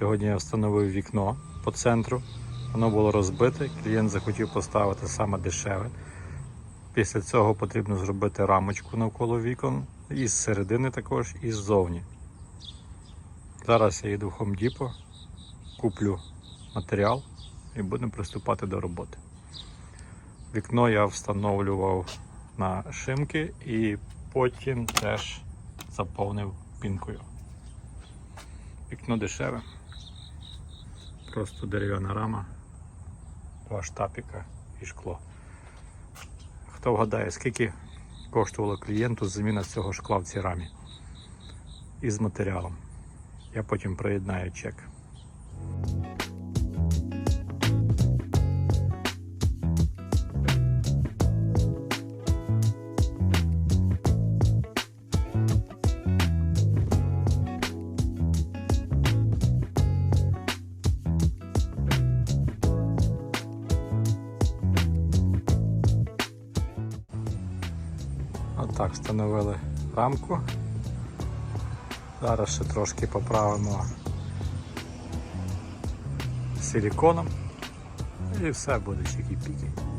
Сьогодні я встановив вікно по центру. Воно було розбите. Клієнт захотів поставити саме дешеве. Після цього потрібно зробити рамочку навколо вікон і з середини також, і ззовні. Зараз я їду в Home Depot, куплю матеріал і будемо приступати до роботи. Вікно я встановлював на шимки і потім теж заповнив пінкою. Вікно дешеве, просто дерев'яна рама, два штапіка і шкло. Хто вгадає, скільки коштувало клієнту заміна цього шкла в цій рамі із матеріалом. Я потім приєднаю чек. Отак встановили рамку. Зараз ще трошки поправимо силіконом і все буде чики-піки.